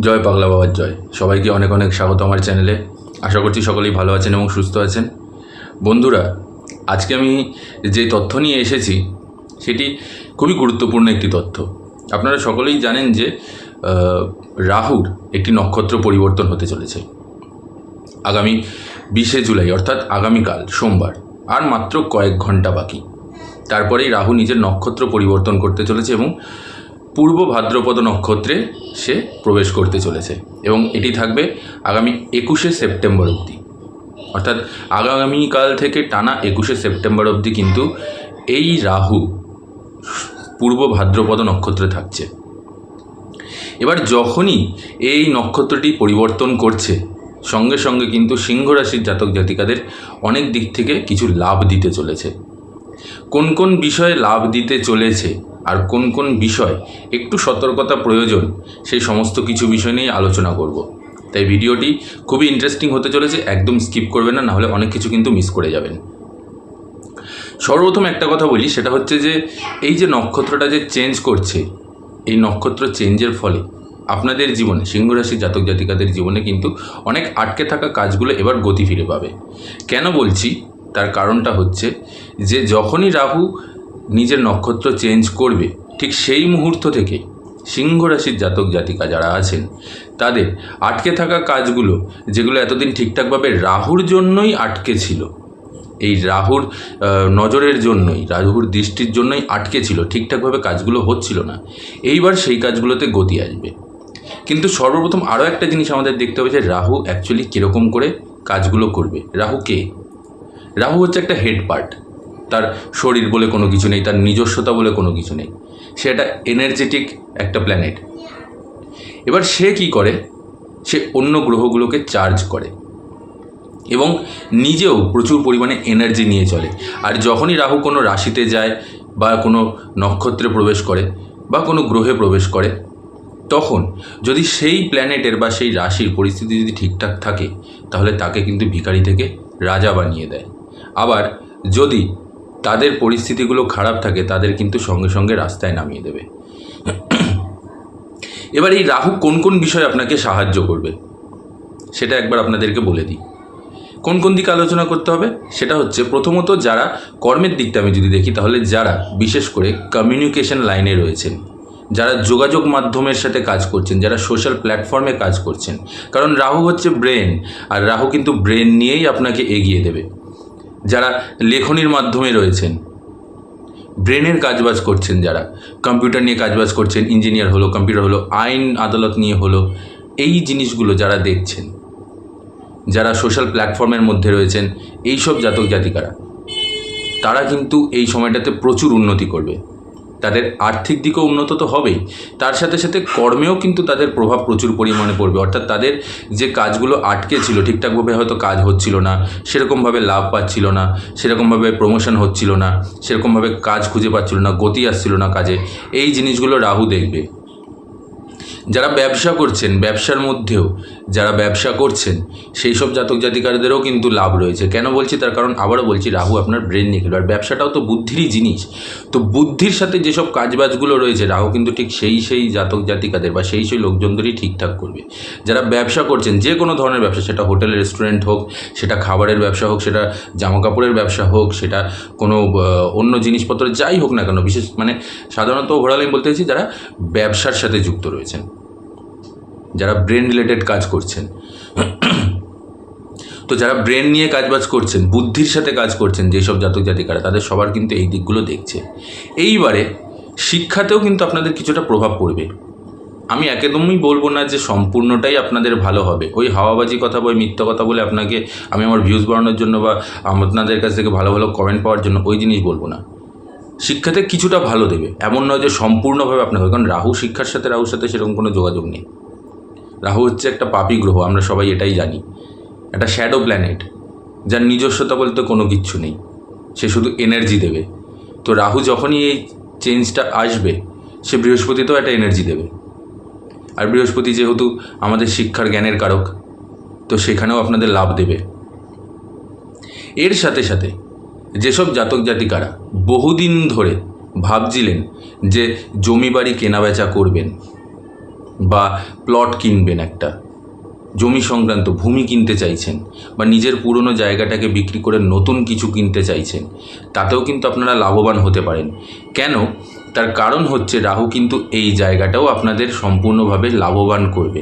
জয় পাগলা বাবার জয়। সবাইকে অনেক অনেক স্বাগত আমার চ্যানেলে। আশা করছি সকলেই ভালো আছেন এবং সুস্থ আছেন। বন্ধুরা, আজকে আমি যে তথ্য নিয়ে এসেছি, সেটি খুবই গুরুত্বপূর্ণ একটি তথ্য। আপনারা সকলেই জানেন যে রাহুর একটি নক্ষত্র পরিবর্তন হতে চলেছে। আগামী বিশে জুলাই, অর্থাৎ আগামীকাল, সোমবার, আর মাত্র কয়েক ঘণ্টা বাকি। তারপরেই রাহু নিজের নক্ষত্র পরিবর্তন করতে চলেছে এবং পূর্ব ভাদ্রপদ নক্ষত্রে সে প্রবেশ করতে চলেছে এবং এটি থাকবে আগামী একুশে সেপ্টেম্বর অবধি। অর্থাৎ আগামীকাল থেকে টানা একুশে সেপ্টেম্বর অবধি কিন্তু এই রাহু পূর্ব ভাদ্রপদ নক্ষত্রে থাকছে। এবার যখনই এই নক্ষত্রটি পরিবর্তন করছে, সঙ্গে সঙ্গে কিন্তু সিংহ রাশির জাতক জাতিকাদের অনেক দিক থেকে কিছু লাভ দিতে চলেছে। কোন কোন বিষয়ে লাভ দিতে চলেছে আর কোন কোন বিষয় একটু সতর্কতা প্রয়োজন, সেই সমস্ত কিছু বিষয় নিয়ে আলোচনা করব। তাই ভিডিওটি খুবই ইন্টারেস্টিং হতে চলেছে, একদম স্কিপ করবেন না, নাহলে অনেক কিছু কিন্তু মিস করে যাবেন। সর্বপ্রথম একটা কথা বলি, সেটা হচ্ছে যে এই যে নক্ষত্রটা যে চেঞ্জ করছে, এই নক্ষত্র চেঞ্জের ফলে আপনাদের জীবনে সিংহ রাশির জাতক জাতিকাদের জীবনে কিন্তু অনেক আটকে থাকা কাজগুলো এবার গতি ফিরে পাবে। কেন বলছি? তার কারণটা হচ্ছে যে যখনই রাহু নিজের নক্ষত্র চেঞ্জ করবে ঠিক সেই মুহূর্ত থেকে সিংহ রাশির জাতক জাতিকা যারা আছেন, তাদের আটকে থাকা কাজগুলো যেগুলো এতদিন ঠিকঠাকভাবে রাহুর জন্যই আটকে ছিল, এই রাহুর নজরের জন্যই, রাহুর দৃষ্টির জন্যই আটকে ছিল, ঠিকঠাকভাবে কাজগুলো হচ্ছিল না। এইবার সেই কাজগুলোতে গতি আসবে। কিন্তু সর্বপ্রথম আরও একটা জিনিস আমাদের দেখতে হবে যে রাহু অ্যাকচুয়ালি কীরকম করে কাজগুলো করবে। রাহু কে? রাহু হচ্ছে একটা হেড পার্ট তার শরীর বলে কোনো কিছু নেই, তার নিজস্বতা বলে কোনো কিছু নেই। সে একটা এনার্জেটিক একটা প্ল্যানেট এবার সে কি করে? সে অন্য গ্রহগুলোকে চার্জ করে এবং নিজেও প্রচুর পরিমাণে এনার্জি নিয়ে চলে। আর যখনই রাহু কোনো রাশিতে যায় বা কোনো নক্ষত্রে প্রবেশ করে বা কোনো গ্রহে প্রবেশ করে, তখন যদি সেই প্ল্যানেটের বা সেই রাশির পরিস্থিতি যদি ঠিকঠাক থাকে, তাহলে তাকে কিন্তু ভিখারি থেকে রাজা বানিয়ে দেয়। আবার যদি তাদের পরিস্থিতিগুলো খারাপ থাকে, তাদের কিন্তু সঙ্গে সঙ্গে রাস্তায় নামিয়ে দেবে। এবার এই রাহু কোন কোন বিষয়ে আপনাকে সাহায্য করবে? সেটা একবার আপনাদেরকে বলে দিই। কোন কোন দিকে আলোচনা করতে হবে? সেটা হচ্ছে প্রথমত যারা কর্মের দিকটা আমি যদি দেখি, তাহলে যারা বিশেষ করে কমিউনিকেশন লাইনে রয়েছেন, যারা যোগাযোগ মাধ্যমের সাথে কাজ করছেন, যারা সোশ্যাল প্ল্যাটফর্মে কাজ করছেন, কারণ রাহু হচ্ছে ব্রেন আর রাহু কিন্তু ব্রেন নিয়েই আপনাকে এগিয়ে দেবে। যারা লেখনির মাধ্যমে রয়েছেন। ব্রেনের কাজবাজ করছেন যারা। কম্পিউটার নিয়ে কাজবাজ করছেন, ইঞ্জিনিয়ার হলো, কম্পিউটার হলো, আইন আদালত নিয়ে হলো, এই জিনিসগুলো যারা দেখছেন, যারা সোশ্যাল প্ল্যাটফর্মের মধ্যে রয়েছেন, এইসব জাতক জাতিকারা, তারা কিন্তু এই সময়টাতে প্রচুর উন্নতি করবে। তাদের আর্থিক দিকও উন্নত তো হবেই। তার সাথে সাথে কর্মেও কিন্তু তাদের প্রভাব প্রচুর পরিমাণে পড়বে। অর্থাৎ তাদের যে কাজগুলো আটকে ছিল, ঠিকঠাকভাবে হয়তো কাজ হচ্ছিল না, সেরকমভাবে লাভ পাচ্ছিল না, সেরকমভাবে প্রমোশন হচ্ছিল না, সেরকমভাবে কাজ খুঁজে পাচ্ছিল না, গতি আসছিল না কাজে। এই জিনিসগুলো রাহু দেখবে। যারা ব্যবসা করছেন, ব্যবসার মধ্যেও যারা ব্যবসা করছেন, সেই সব জাতক জাতিকারদেরও কিন্তু লাভ রয়েছে। কেন বলছি তার কারণ আবারও বলছি, রাহু আপনার ব্রেন নিয়ে আর ব্যবসাটাও তো বুদ্ধিরই জিনিস। তো বুদ্ধির সাথে যেসব কাজবাজগুলো রয়েছে, রাহু কিন্তু ঠিক সেই সেই জাতক জাতিকাদের বা সেই সেই লোকজনদেরই ঠিকঠাক করবে। যারা ব্যবসা করছেন, যে কোনো ধরনের ব্যবসা, সেটা হোটেল, রেস্টুরেন্ট হোক, সেটা খাবারের ব্যবসা হোক, সেটা জামা কাপড়ের ব্যবসা হোক, সেটা কোনো অন্য জিনিসপত্র যাই হোক না কেন, বিশেষ মানে সাধারণত ওভারঅল আমি বলতে চাইছি, যারা ব্যবসার সাথে যুক্ত রয়েছেন। যারা ব্রেন রিলেটেড কাজ করছেন। তো যারা ব্রেন নিয়ে কাজবাজ করছেন, বুদ্ধির সাথে কাজ করছেন, যেসব জাতক জাতিকারা, তাদের সবার কিন্তু এই দিকগুলো দেখছে। এইবারে শিক্ষাতেও কিন্তু আপনাদের কিছুটা প্রভাব পড়বে। আমি একদমই বলব না যে সম্পূর্ণটাই আপনাদের ভালো হবে। ওই হাওয়াবাজি কথা বা ওই মিথ্যা কথা বলে আপনাকে আমি আমার ভিউজ বাড়ানোর জন্য বা আপনাদের কাছ থেকে ভালো ভালো কমেন্ট পাওয়ার জন্য ওই জিনিস বলব না। শিক্ষাতে কিছুটা ভালো দেবে। এমন নয় যে সম্পূর্ণভাবে আপনাকে কারণ রাহু শিক্ষার সাথে রাহুর সাথে সেরকম কোনো যোগাযোগ নেই। রাহু হচ্ছে একটা পাপি গ্রহ, আমরা সবাই এটাই জানি। একটা শ্যাডো প্ল্যানেট যার নিজস্বতা বলতে কোনো কিচ্ছু নেই। সে শুধু এনার্জি দেবে। তো রাহু যখনই এই চেঞ্জটা আসবে, সে বৃহস্পতিতেও একটা এনার্জি দেবে। আর বৃহস্পতি যেহেতু আমাদের শিক্ষার জ্ঞানের কারক, তো সেখানেও আপনাদের লাভ দেবে। এর সাথে সাথে যেসব জাতক জাতিকারা বহুদিন ধরে ভাবছিলেন যে জমি বাড়ি কেনাবেচা করবেন বা প্লট কিনবেন একটা। জমি সংক্রান্ত, ভূমি কিনতে চাইছেন বা নিজের পুরনো জায়গাটাকে বিক্রি করে নতুন কিছু কিনতে চাইছেন, তাতেও কিন্তু আপনারা লাভবান হতে পারেন। কেন? তার কারণ হচ্ছে রাহু কিন্তু এই জায়গাটাও আপনাদের সম্পূর্ণভাবে লাভবান করবে।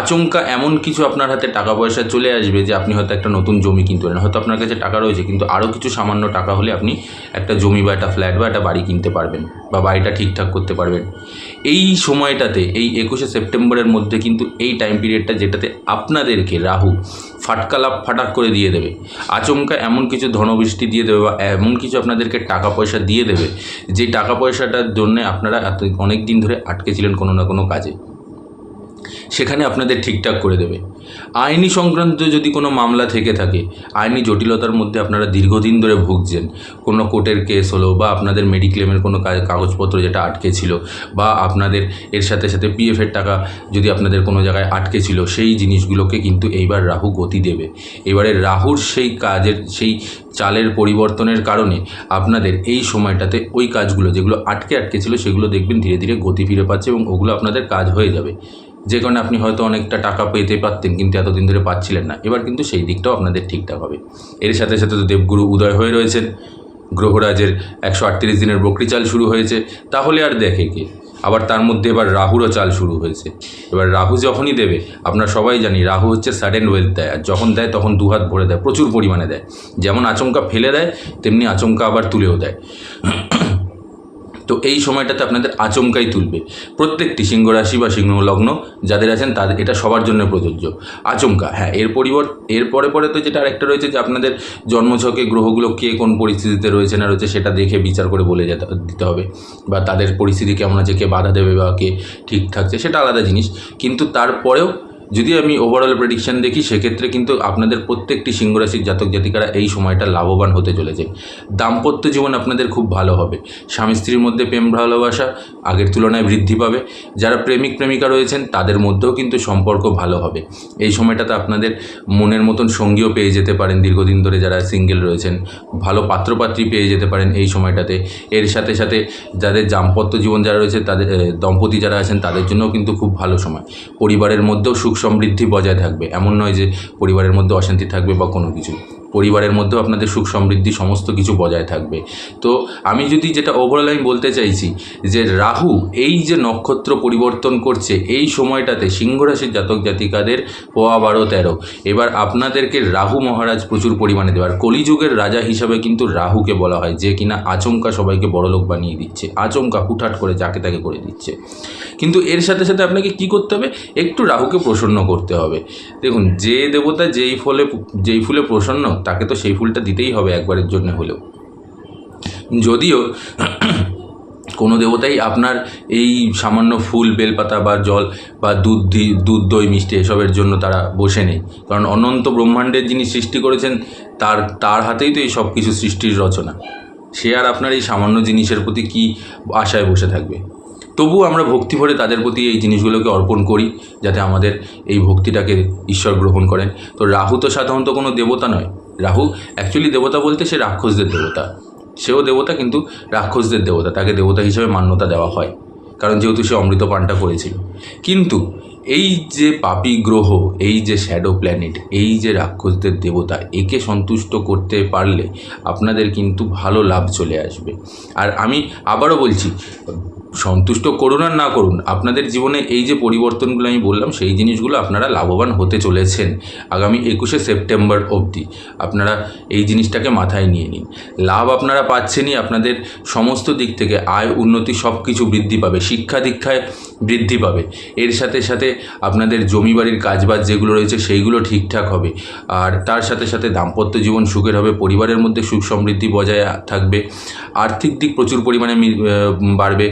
আচমকা এমন কিছু আপনার হাতে টাকা পয়সা চলে আসবে যে আপনি হয়তো একটা নতুন জমি কিনতে পারেন হয়তো আপনার কাছে টাকা রয়েছে, কিন্তু আরও কিছু সামান্য টাকা হলে আপনি একটা জমি বা একটা ফ্ল্যাট বা একটা বাড়ি কিনতে পারবেন বা বাড়িটা ঠিকঠাক করতে পারবেন। এই সময়টাতে, এই একুশে সেপ্টেম্বরের মধ্যে কিন্তু এই টাইম পিরিয়ডটা যেটাতে আপনাদেরকে রাহু ফাটকা লাভ ফাটাক করে দিয়ে দেবে। আচমকা এমন কিছু ধনবৃষ্টি দিয়ে দেবে বা এমন কিছু আপনাদেরকে টাকা পয়সা দিয়ে দেবে, যে টাকা পয়সাটার জন্যে আপনারা এত অনেক দিন ধরে আটকে ছিলেন কোনো না কোনো কাজে। সেখানে আপনাদের ঠিকঠাক করে দেবে। আইনি সংক্রান্ত যদি কোনো মামলা থেকে থাকে, আইনি জটিলতার মধ্যে আপনারা দীর্ঘদিন ধরে ভুগছেন। কোনো কোর্টের কেস হলো বা আপনাদের মেডিক্লেমের কোনো কাগজপত্র যেটা আটকে ছিল বা আপনাদের এর সাথে সাথে পিএফের টাকা যদি আপনাদের কোনো জায়গায় আটকে ছিল, সেই জিনিসগুলোকে কিন্তু এইবার রাহু গতি দেবে। এবারে রাহুর সেই কাজের, সেই চালের পরিবর্তনের কারণে আপনাদের এই সময়টাতে ওই কাজগুলো, যেগুলো আটকে আটকে ছিল, সেগুলো দেখবেন ধীরে ধীরে গতি ফিরে পাচ্ছে এবং ওগুলো আপনাদের কাজ হয়ে যাবে। যে কারণে আপনি হয়তো অনেকটা টাকা পেতে পারতেন, কিন্তু এতদিন ধরে পাচ্ছিলেন না। এবার কিন্তু সেই দিকটাও আপনাদের ঠিকঠাক হবে। এর সাথে সাথে তো দেবগুরু উদয় হয়ে রয়েছেন। গ্রহরাজের একশো আটত্রিশ দিনের বকরি চাল শুরু হয়েছে। তাহলে আর দেখে কে? আবার তার মধ্যে এবার রাহুরও চাল শুরু হয়েছে। এবার রাহু যখনই দেবে আমরা সবাই জানি রাহু হচ্ছে সাডেন ওয়েলথ দেয়। আর যখন দেয়, তখন দুহাত ভরে দেয়, প্রচুর পরিমাণে দেয়। যেমন আচমকা ফেলে দেয়, তেমনি আচমকা আবার তুলেও দেয়। তো এই সময়টাতে আপনাদের আচমকাই তুলবে। প্রত্যেকটি সিংহ রাশি বা সিংহ লগ্ন যাদের আছেন তাদের এটা সবার জন্য প্রযোজ্য। আচমকা হ্যাঁ এর পরিবর্তে এর পরে পরে তো যেটা আরেকটা রয়েছে যে আপনাদের জন্মছকে গ্রহগুলো কে কোন পরিস্থিতিতে রয়েছে না রয়েছে সেটা দেখে বিচার করে বলে যেতে, দিতে হবে। বা তাদের পরিস্থিতি কেমন আছে, কে বাধা দেবে বা কে ঠিক থাকছে সেটা আলাদা জিনিস। কিন্তু তারপরেও যদি আমি ওভারঅল প্রেডিকশন দেখি, সেক্ষেত্রে কিন্তু আপনাদের প্রত্যেকটি সিংহরাশির জাতক জাতিকারা এই সময়টা লাভবান হতে চলেছে। দাম্পত্য জীবন আপনাদের খুব ভালো হবে। স্বামী স্ত্রীর মধ্যে প্রেম ভালোবাসা আগের তুলনায় বৃদ্ধি পাবে। যারা প্রেমিক প্রেমিকা রয়েছেন, তাদের মধ্যেও কিন্তু সম্পর্ক ভালো হবে। এই সময়টাতে আপনাদের মনের মতন সঙ্গীও পেয়ে যেতে পারেন। দীর্ঘদিন ধরে যারা সিঙ্গেল রয়েছেন, ভালো পাত্রপাত্রী পেয়ে যেতে পারেন এই সময়টাতে। এর সাথে সাথে যাদের দাম্পত্য জীবন যারা রয়েছে, তাদের দম্পতি যারা আছেন, তাদের জন্যও কিন্তু খুব ভালো সময়। পরিবারের মধ্যেও সুখ সমৃদ্ধি বজায় থাকবে। এমন নয় যে পরিবারের মধ্যে অশান্তি থাকবে বা কোনো কিছু। পরিবারের মধ্যেও আপনাদের সুখ সমৃদ্ধি সমস্ত কিছু বজায় থাকবে। তো আমি যদি যেটা ওভারঅল আমি বলতে চাইছি যে রাহু এই যে নক্ষত্র পরিবর্তন করছে এই সময়টাতে সিংহরাশির জাতক জাতিকাদের পোয়া বারো তেরো। এবার আপনাদেরকে রাহু মহারাজ প্রচুর পরিমাণে দেওয়ার কলিযুগের রাজা হিসাবে কিন্তু রাহুকে বলা হয়, যে কিনা আচমকা সবাইকে বড়লোক বানিয়ে দিচ্ছে, আচমকা হুটহাট করে যাকে তাকে করে দিচ্ছে। কিন্তু এর সাথে সাথে আপনাকে কি করতে হবে? একটু রাহুকে প্রসন্ন করতে হবে। দেখুন, যে দেবতা যেই ফলে, যেই ফুলে প্রসন্ন তাকে তো সেই ফুলটা দিতেই হবে একবারের জন্য হলেও। যদিও কোনো দেবতাই আপনার এই সামান্য ফুল, বেলপাতা বা জল বা দুধ দুধ, দই, মিষ্টি এসবের জন্য তারা বসে নেই। কারণ অনন্ত ব্রহ্মাণ্ডের যিনি সৃষ্টি করেছেন, তার তার হাতেই তো এই সব কিছু সৃষ্টির রচনা। সে আর আপনার এই সামান্য জিনিসের প্রতি কি আশায় বসে থাকবে? তবুও আমরা ভক্তি ভরে তাদের প্রতি এই জিনিসগুলোকে অর্পণ করি, যাতে আমাদের এই ভক্তিটাকে ঈশ্বর গ্রহণ করেন। তো রাহু তো সাধারণত কোনো দেবতা নয় রাহু অ্যাকচুয়ালি দেবতা বলতে সে রাক্ষসদের দেবতা। সেও দেবতা কিন্তু রাক্ষসদের দেবতা, তাকে দেবতা হিসেবে মান্যতা দেওয়া হয়, কারণ যেহেতু সে অমৃত পানটা করেছিল। কিন্তু এই যে পাপি গ্রহ, এই যে শ্যাডো প্ল্যানেট এই যে রাক্ষসদের দেবতা, একে সন্তুষ্ট করতে পারলে আপনাদের কিন্তু ভালো লাভ চলে আসবে। আর আমি আবারও বলছি সন্তুষ্ট করুন আর না করুন, আপনাদের জীবনে এই যে পরিবর্তনগুলো আমি বললাম, সেই জিনিসগুলো আপনারা লাভবান হতে চলেছেন আগামী একুশে সেপ্টেম্বর অবধি। আপনারা এই জিনিসটাকে মাথায় নিয়ে নিন। লাভ আপনারা পাচ্ছেনই আপনাদের সমস্ত দিক থেকে, আয়, উন্নতি সব কিছু বৃদ্ধি পাবে, শিক্ষা দীক্ষায় বৃদ্ধি পাবে। এর সাথে সাথে আপনাদের জমি বাড়ির কাজবাজ যেগুলো রয়েছে, সেইগুলো ঠিকঠাক হবে। আর তার সাথে সাথে দাম্পত্য জীবন সুখের হবে, পরিবারের মধ্যে সুখ সমৃদ্ধি বজায় থাকবে, আর্থিক দিক প্রচুর পরিমাণে বাড়বে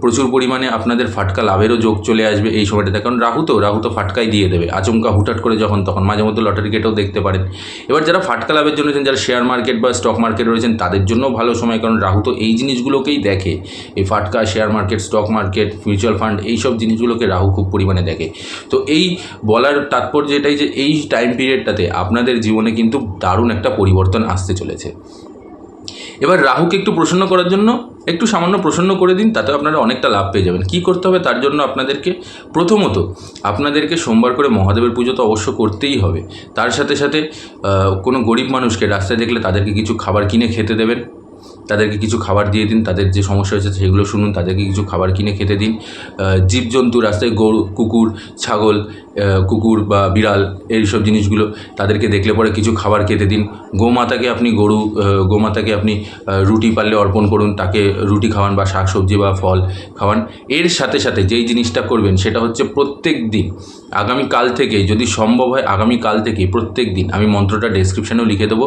প্রচুর পরিমাণে আপনাদের ফাটকা লাভেরও যোগ চলে আসবে এই সময়টাতে। কারণ রাহু তো রাহু তো ফাটকাই দিয়ে দেবে। আচমকা হুটহাট করে যখন, তখন মাঝে মধ্যে লটারি কেটেও দেখতে পারেন। এবার যারা ফাটকা লাভের জন্য রয়েছেন, যারা শেয়ার মার্কেট বা স্টক মার্কেট রয়েছেন, তাদের জন্য ভালো সময়। কারণ রাহু তো এই জিনিসগুলোকেই দেখে। এই ফাটকা share market stock market mutual fund এই সব জিনিসগুলোকে রাহু খুব পরিমাণে দেখে। তো এই বলার তাৎপর্য এটাই যে, এই টাইম পিরিয়ডটাতে আপনাদের জীবনে কিন্তু দারুণ একটা পরিবর্তন আসতে চলেছে। এবার রাহুকে একটু প্রসন্ন করার জন্য, একটু সামান্য প্রসন্ন করে দিন, তাতে আপনারা অনেকটা লাভ পেয়ে যাবেন। কি করতে হবে? তার জন্য আপনাদেরকে প্রথমত, আপনাদেরকে সোমবার করে মহাদেবের পুজো তো অবশ্য করতেই হবে। তার সাথে সাথে কোনো গরিব মানুষকে রাস্তায় দেখলে তাদেরকে কিছু খাবার কিনে খেতে দেবেন। তাদেরকে কিছু খাবার দিয়ে দিন, তাদের যে সমস্যা হয়েছে সেগুলো শুনুন, তাদেরকে কিছু খাবার কিনে খেতে দিন। জীবজন্তু, রাস্তায় গরু, কুকুর, ছাগল কুকুর বা বিড়াল এইসব জিনিসগুলো তাদেরকে দেখলে পরে কিছু খাবার খেতে দিন। গোমাতাকে আপনি গরু গোমাতাকে আপনি রুটি পারলে অর্পণ করুন, তাকে রুটি খাওয়ান বা শাক সবজি বা ফল খাওয়ান। এর সাথে সাথে যেই জিনিসটা করবেন সেটা হচ্ছে প্রত্যেক দিন, আগামী কাল থেকে, যদি সম্ভব হয় আগামী কাল থেকে প্রত্যেক দিন, আমি মন্ত্রটা ডেসক্রিপশানেও লিখে দেবো।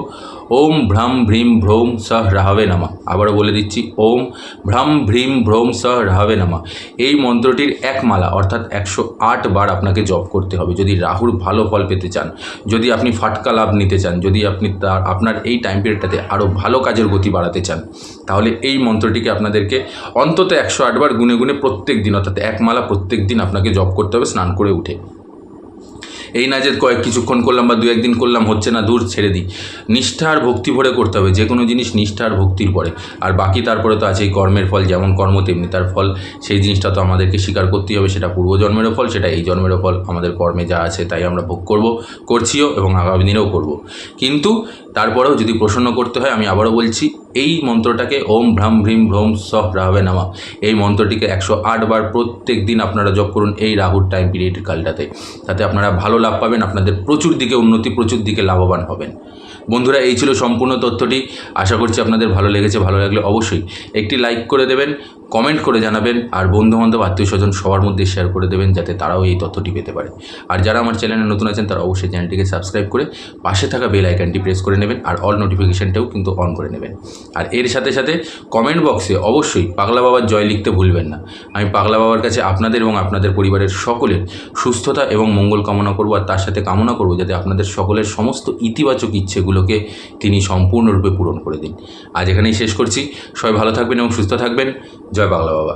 ওম ভ্রাম ভ্রিম ভ্রৌম সহ রাহাবে নামা। আবারও বলে দিচ্ছি, ওম ভ্রাম ভ্রিম ভ্রম স রাহাবে নামা। এই মন্ত্রটির এক মালা, অর্থাৎ একশো আট বার আপনাকে জপ করতে হবে। যদি রাহুর ভালো ফল পেতে চান, যদি আপনি ফাটকা লাভ নিতে চান, যদি আপনি তার, আপনার এই টাইম পিরিয়ডটাতে আরও ভালো কাজের গতি বাড়াতে চান, তাহলে এই মন্ত্রটিকে আপনাদেরকে অন্তত একশো আটবার গুনে গুনে প্রত্যেক দিন, অর্থাৎ এক মালা প্রত্যেক দিন আপনাকে জপ করতে হবে, স্নান করে উঠে। এই না যে কয়েক কিছুক্ষণ করলাম বা দু একদিন করলাম, হচ্ছে না, দূর ছেড়ে দিই। নিষ্ঠা আর ভক্তি ভরে করতে হবে, যে কোনো জিনিস নিষ্ঠা আর ভক্তির পরে। আর বাকি তারপরে তো আছে এই কর্মের ফল, যেমন কর্ম তেমনি তার ফল। সেই জিনিসটা তো আমাদেরকে স্বীকার করতেই হবে, সেটা পূর্বজন্মেরও ফল, সেটা এই জন্মেরও ফল। আমাদের কর্মে যা আছে তাই আমরা ভোগ করব, করছিও এবং আগামী দিনেও করব। কিন্তু তারপরেও যদি প্রসন্ন করতে হয়, আমি আবারও বলছি এই মন্ত্রটাকে ওম ভ্রাম ভ্রীম ভ্রম সহ রাহবে নামা। এই মন্ত্রটিকে একশো আট বার প্রত্যেক দিন আপনারা জপ করুন এই রাহুর টাইম পিরিয়ড কালটাতে। তাতে আপনারা ভালো লাভ পাবেন, আপনাদের প্রচুর দিকে উন্নতি, প্রচুর দিকে লাভবান হবেন। বন্ধুরা, এই ছিল সম্পূর্ণ তথ্যটি। আশা করছি আপনাদের ভালো লেগেছে, ভালো লাগলে অবশ্যই একটি লাইক করে দেবেন। কমেন্ট করে জানাবেন আর বন্ধুবান্ধব আত্মীয় স্বজন সবার মধ্যে শেয়ার করে দেবেন যাতে তারাও এই তথ্যটি পেতে পারে। আর যারা আমার চ্যানেলে নতুন আছেন, তারা অবশ্যই চ্যানেলটিকে সাবস্ক্রাইব করে পাশে থাকা বেল আইকনটি প্রেস করে নেবেন আর অল নোটিফিকেশানটাও কিন্তু অন করে নেবেন। আর এর সাথে সাথে কমেন্ট বক্সে অবশ্যই পাগলা বাবার জয় লিখতে ভুলবেন না। আমি পাগলা বাবার কাছে আপনাদের এবং আপনাদের পরিবারের সকলের সুস্থতা এবং মঙ্গল কামনা করব আর তার সাথে কামনা করব যাতে আপনাদের সকলের সমস্ত ইতিবাচক ইচ্ছেগুলোকে তিনি সম্পূর্ণরূপে পূরণ করে দিন। আজ এখানেই শেষ করছি। সবাই ভালো থাকবেন এবং সুস্থ থাকবেন। জয় বাংলা বাবা